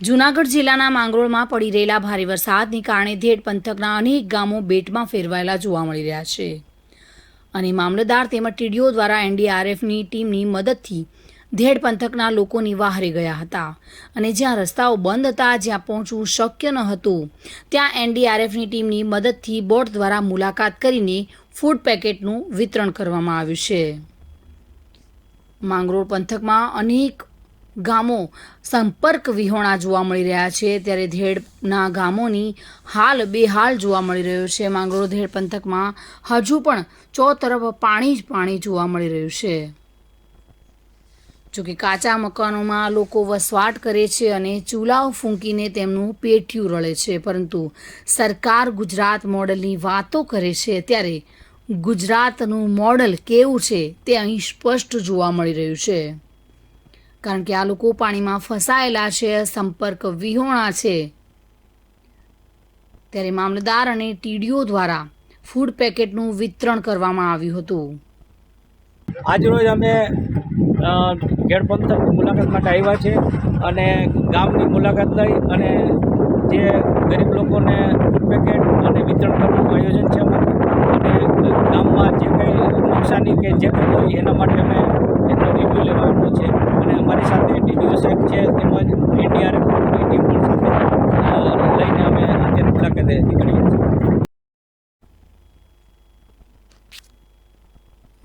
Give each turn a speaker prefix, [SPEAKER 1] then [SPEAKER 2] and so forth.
[SPEAKER 1] જૂનાગઢ જિલ્લાના માંગરોળમાં પડી રહેલા ભારે વરસાદને કારણે ધેડ પંથકના અનેક ગામો બેટમાં ફેરવાયેલા જોવા મળી રહ્યા છે. અને મામલતદાર તેમજ ટીડીઓ દ્વારા એનડીઆરએફની ટીમની મદદથી ધેડ પંથકના લોકોની વહારે ગયા હતા. અને જ્યાં રસ્તાઓ બંધ હતા, જ્યાં પહોંચવું શક્ય ન હતું, ત્યાં એનડીઆરએફની ટીમની મદદથી બોટ દ્વારા મુલાકાત કરીને ફૂડ પેકેટનું વિતરણ કરવામાં આવ્યું છે. માંગરોળ પંથકમાં અનેક ગામો સંપર્ક વિહોણા જોવા મળી રહ્યા છે. ત્યારે ધેડના ગામોની હાલ બેહાલ જોવા મળી રહ્યો છે. માંગરોળ ધેડ પંથકમાં હજુ પણ ચો તરફ પાણી જ પાણી જોવા મળી રહ્યું છે. જોકે કાચા મકાનોમાં લોકો વસવાટ કરે છે અને ચૂલાઓ ફૂંકીને તેમનું પેઠિયું રળે છે. પરંતુ સરકાર ગુજરાત મોડલની વાતો કરે છે ત્યારે ગુજરાતનું મોડલ કેવું છે તે અહીં સ્પષ્ટ જોવા મળી રહ્યું છે. કારણ કે આ લોકો પાણીમાં ફસાયેલા છે, સંપર્ક વિહોણા છે. ત્યારે મામલતદાર અને ટીડીઓ દ્વારા ફૂડ પેકેટનું વિતરણ કરવામાં આવ્યું હતું.
[SPEAKER 2] આજરોજ અમે ખેડ પંથક મુલાકાત માટે આવ્યા છે અને ગામની મુલાકાત લઈ અને જે ગરીબ લોકોને ફૂડ પેકેટ અને વિતરણ કરવાનું આયોજન છે અને ગામમાં જે કંઈ નુકસાની કે જે કંઈ હોય એના માટે અમે એનો રિવ્યૂ લેવાનો છે. અને અમારી સાથે ડીડીઓ સાહેબ છે તેમજ એનડીઆરએફની ટીમ પણ સાથે અ, લઈને અમે અત્યારે મુલાકાતે નીકળીએ છીએ